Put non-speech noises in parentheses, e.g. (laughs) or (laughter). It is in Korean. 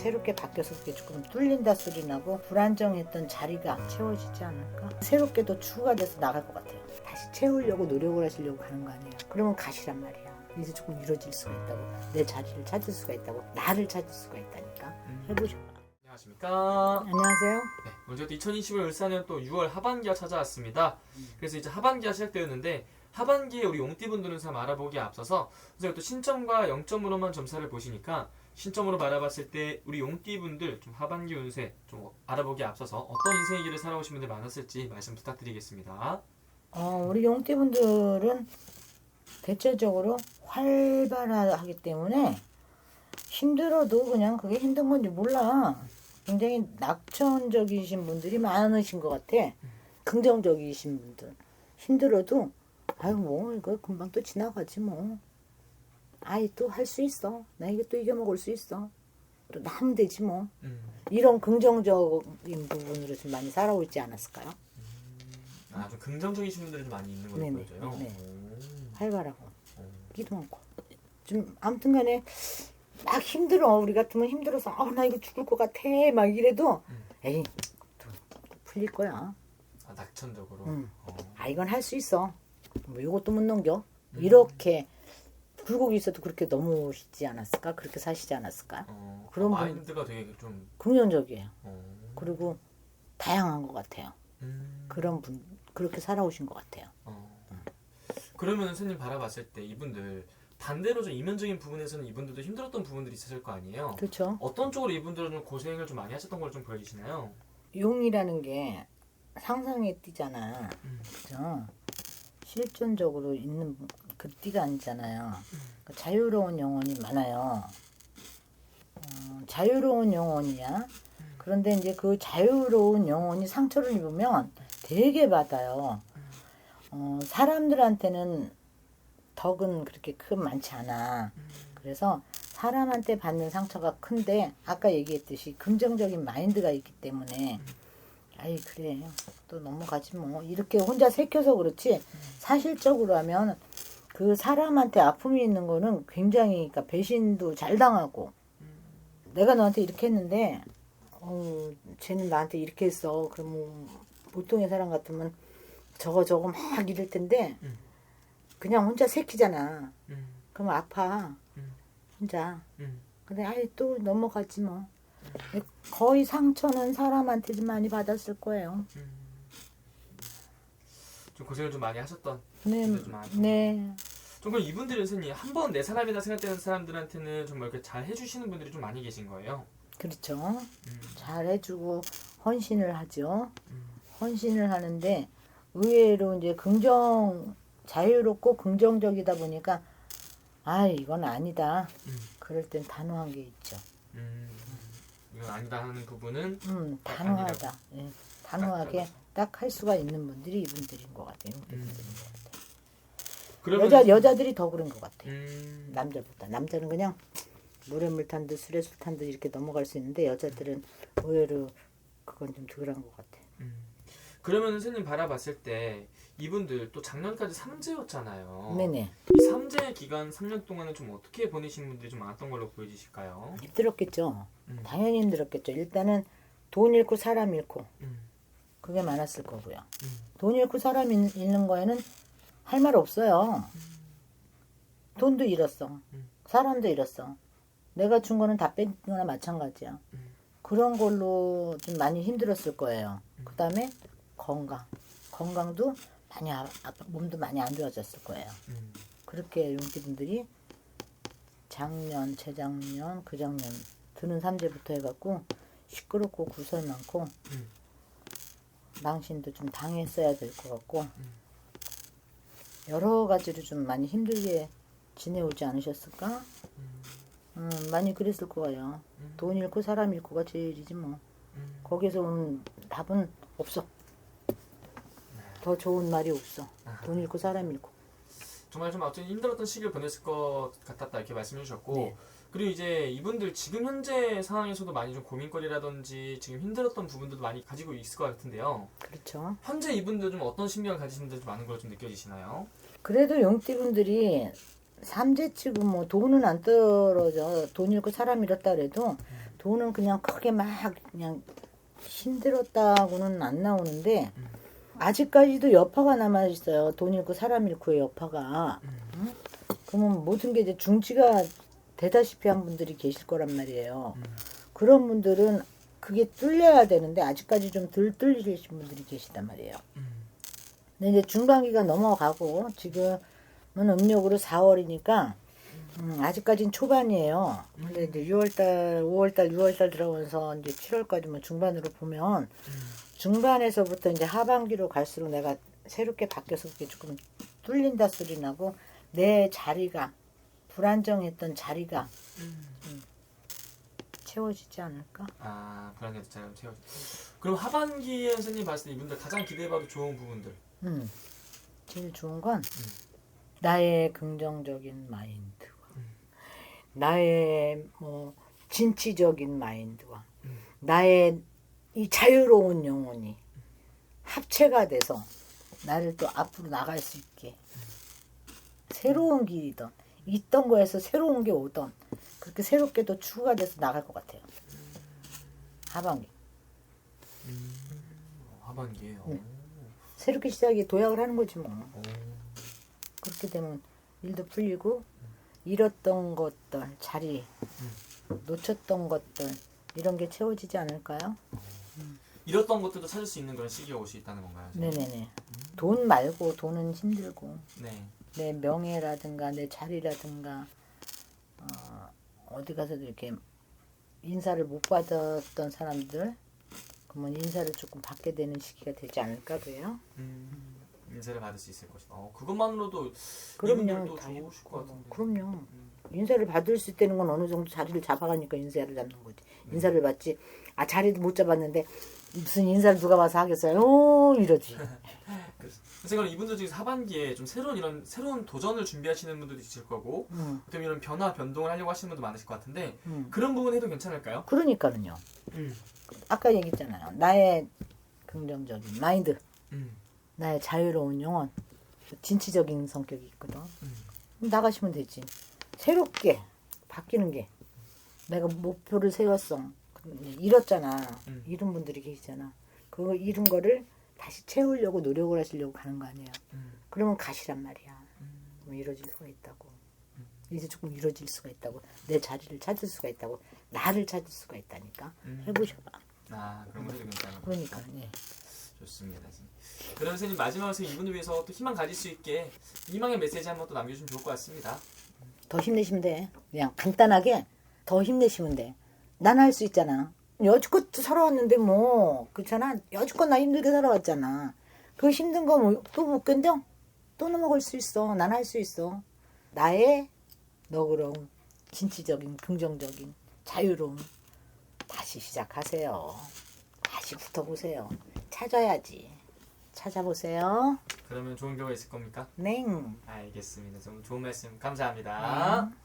새롭게 바뀌어서 그게 조금 뚫린다 소리 나고 불안정했던 자리가 채워지지 않을까? 새롭게도 추구가 돼서 나갈 것 같아요. 다시 채우려고 노력을 하시려고 하는 거 아니에요. 그러면 가시란 말이야. 이제 조금 이루어질 수가 있다고. 내 자리를 찾을 수가 있다고. 나를 찾을 수가 있다니까. 음. 해보죠. 안녕하십니까. 안녕하세요. 네, 먼저 또2021 울산은 또 6월 하반기가 찾아왔습니다. 그래서 이제 하반기가 시작되었는데 하반기에 우리 용띠분들은 참 알아보기에 앞서서 선생님 또 신점과 0점으로만 점사를 보시니까 신점으로 바라봤을 때 우리 용띠분들 좀 하반기 운세 좀 알아보기에 앞서서 어떤 인생의 길을 살아오신 분들 많았을지 말씀 부탁드리겠습니다. 어, 우리 용띠분들은 대체적으로 활발하기 때문에 힘들어도 그냥 그게 힘든 건지 몰라. 굉장히 낙천적이신 분들이 많으신 것 같아. 긍정적이신 분들. 힘들어도, 아유, 뭐, 이거 금방 또 지나가지, 뭐. 아이, 또 할 수 있어. 나 이거 또 이겨먹을 수 있어. 또 나면 되지, 뭐. 음. 이런 긍정적인 부분으로 좀 많이 살아오지 않았을까요? 아, 좀 긍정적이신 분들이 좀 많이 있는 걸로 네네, 보여져요. 네. 오. 활발하고. 오. 끼도 많고 좀 아무튼 간에 막 힘들어 우리 같으면 힘들어서 아나 이거 죽을 것 같아 막 이래도 음. 에이 또, 또 풀릴 거야 아, 낙천적으로. 음. 어. 아 이건 할 수 있어 뭐 이것도 못 넘겨 음. 이렇게 굴곡이 있어도 그렇게 넘으시지 않았을까 그렇게 사시지 않았을까 어, 그런 아, 분- 마인드가 되게 좀 긍정적이에요 어. 그리고 다양한 것 같아요 음. 그런 분 그렇게 살아오신 것 같아요 어. 그러면 선생님 바라봤을 때 이분들 반대로 좀 이면적인 부분에서는 이분들도 힘들었던 부분들이 있었을 거 아니에요. 그렇죠 어떤 쪽으로 이분들은 좀 고생을 좀 많이 하셨던 걸 좀 보여주시나요? 용이라는 게 상상에 띄잖아. 음. 그죠? 실존적으로 있는 그 띠가 아니잖아요. 그 자유로운 영혼이 많아요. 어, 자유로운 영혼이야. 그런데 이제 그 자유로운 영혼이 상처를 입으면 되게 받아요. 어, 사람들한테는 덕은 그렇게 큰 많지 않아. 그래서 사람한테 받는 상처가 큰데 아까 얘기했듯이 긍정적인 마인드가 있기 때문에 아이 그래 또 넘어가지 뭐 이렇게 혼자 새겨서 그렇지 사실적으로 하면 그 사람한테 아픔이 있는 거는 굉장히 그러니까 배신도 잘 당하고 내가 너한테 이렇게 했는데 어 쟤는 나한테 이렇게 했어 그러면 보통의 사람 같으면 저거 저거 막 이럴 텐데 음. 그냥 혼자 새끼잖아 음, 그럼 아파 음. 혼자 음. 근데 아이 또 넘어가지 뭐 거의 상처는 사람한테 좀 많이 받았을 거예요 음. 좀 고생을 좀 많이 하셨던. 네, 네. 좀 그럼 이분들은 선생님 한번 내 사람이다 생각되는 사람들한테는 정말 이렇게 잘 해주시는 분들이 좀 많이 계신 거예요. 그렇죠. 음, 잘 해주고 헌신을 하죠. 음, 헌신을 하는데 의외로 이제 긍정 자유롭고 긍정적이다 보니까 아 이건 아니다. 음, 그럴 땐 단호한 게 있죠. 음. 이건 아니다 하는 부분은 음딱 단호하다. 예, 단호하게 딱 할 수가 있는 분들이 이분들인 것 같아요. 이분들인 것 같아요. 그러면 여자 여자들이 더 그런 것 같아요. 음, 남자보다 남자는 그냥 물에 물 탄 듯 술에 술 탄 듯 이렇게 넘어갈 수 있는데 여자들은 의외로 그건 좀 덜한 것 같아요. 음. 그러면 선생님 바라봤을 때 이분들 또 작년까지 삼재였잖아요. 네네. 이 삼재 기간 3년 동안은 좀 어떻게 보내신 분들이 좀 많았던 걸로 보여지실까요? 힘들었겠죠. 음. 당연히 힘들었겠죠. 일단은 돈 잃고 사람 잃고 음, 그게 많았을 거고요. 음, 돈 잃고 사람 잃- 잃는 거에는 할 말 없어요. 돈도 잃었어. 음. 사람도 잃었어. 내가 준 거는 다 뺀 거나 마찬가지야. 음. 그런 걸로 좀 많이 힘들었을 거예요. 음. 그 다음에 건강. 건강도 많이, 아, 아- 몸도 많이 안 좋아졌을 거예요. 음, 그렇게 용띠분들이 작년, 재작년, 그 작년 드는 삼재부터 해갖고 시끄럽고 구설 많고 음. 망신도 좀 당했어야 될 것 같고 음. 여러 가지로 좀 많이 힘들게 지내오지 않으셨을까? 음, 많이 그랬을 거예요. 음. 돈 잃고 사람 잃고가 제일이지 뭐. 음. 거기서 온 답은 없어. 더 좋은 말이 없어. 돈 잃고 사람 잃고. 정말 좀 어떤 힘들었던 시기를 보냈을 것 같았다 이렇게 말씀해 주셨고 네. 그리고 이제 이분들 지금 현재 상황에서도 많이 좀 고민거리라든지 지금 힘들었던 부분들도 많이 가지고 있을 것 같은데요. 그렇죠. 현재 이분들 좀 어떤 신경을 가지신 분들 좀 많은 걸 좀 느껴지시나요? 그래도 용띠분들이 삼재치고 뭐 돈은 안 떨어져 돈 잃고 사람 잃었다 그래도 돈은 그냥 크게 막 그냥 힘들었다고는 안 나오는데 아직까지도 여파가 남아 있어요. 돈 잃고 사람 잃고의 여파가. 응? 그러면 모든 게 이제 중지가 되다시피 한 분들이 계실 거란 말이에요. 그런 분들은 그게 뚫려야 되는데 아직까지 좀 덜 뚫리신 분들이 계시단 말이에요. 근데 이제 중반기가 넘어가고 지금은 음력으로 4월이니까 음, 아직까지는 초반이에요. 근데 이제 6월달, 5월달, 6월달 들어오면서 이제 7월까지 뭐 중반으로 보면 중반에서부터 이제 하반기로 갈수록 내가 새롭게 바뀌어서 그게 조금 뚫린다 소리 나고 내 자리가 불안정했던 자리가 음, 채워지지 않을까? 아 불안해도 잘 채워져. 그럼 하반기에 선생님 봤을 때 이분들 가장 기대해봐도 좋은 부분들. 음, 제일 좋은 건 나의 긍정적인 마인드와 나의 뭐 진취적인 마인드와 나의 이 자유로운 영혼이 합체가 돼서 나를 또 앞으로 나갈 수 있게 새로운 길이든 있던 거에서 새로운 게 오던 그렇게 새롭게 또 추구가 돼서 나갈 것 같아요. 하반기 어, 하반기에요. 네. 새롭게 시작이 도약을 하는 거지 뭐. 오. 그렇게 되면 일도 풀리고 잃었던 것들 자리 놓쳤던 것들 이런 게 채워지지 않을까요? 잃었던 것들도 찾을 수 있는 그런 시기가 올 수 있다는 건가요? 선생님? 네네네. 돈 말고 돈은 힘들고 네. 내 명예라든가 내 자리라든가 어, 어디 가서도 이렇게 인사를 못 받았던 사람들 그러면 인사를 조금 받게 되는 시기가 되지 않을까 그래요? 음, 인사를 받을 수 있을 것이다. 어, 그것만으로도 그럼요. 다 좋으실 것 같은데. 그럼요. 인사를 받을 수 있다는 건 어느 정도 자리를 잡아가니까 인사를 잡는 거지. 인사를 받지. 아 자리도 못 잡았는데 무슨 인사를 누가 와서 하겠어요? 오 이러지. (laughs) 선생님 이분들 중에서 하반기에 좀 새로운 이런 새로운 도전을 준비하시는 분들도 있을 거고 음, 어떻게 이런 변화 변동을 하려고 하시는 분도 많으실 것 같은데 음. 그런 부분 해도 괜찮을까요? 그러니까는요. 음. 아까 얘기했잖아요. 나의 긍정적인 마인드, 음. 나의 자유로운 영혼, 진취적인 성격이 있거든. 음. 나가시면 되지. 새롭게 바뀌는 게 내가 목표를 세웠어. 잃었잖아. 음. 잃은 분들이 계시잖아. 그거 잃은 거를 다시 채우려고 노력을 하시려고 가는 거 아니에요. 음. 그러면 가시란 말이야. 그럼 이루어질 수가 있다고. 이제 조금 이루어질 수가 있다고. 내 자리를 찾을 수가 있다고. 나를 찾을 수가 있다니까. 음. 해보셔봐. 아 그런 것도 괜찮아요. 그러니까, 예. 좋습니다. 그럼 선생님 마지막으로 이분을 위해서 또 희망 가질 수 있게 희망의 메시지 한번 또 남겨주시면 좋을 것 같습니다. 더 힘내시면 돼. 그냥 간단하게 더 힘내시면 돼. 난 할 수 있잖아. 여지껏 살아왔는데 뭐 그렇잖아. 여지껏 나 힘들게 살아왔잖아. 그 힘든 거또못 견뎌? 또 넘어갈 수 있어. 난 할 수 있어. 나의 너그러움, 진취적인, 긍정적인, 자유로움 다시 시작하세요. 다시 붙어보세요. 찾아야지. 찾아보세요. 그러면 좋은 결과 있을 겁니까? 네. 알겠습니다. 좀 좋은 말씀 감사합니다. 네.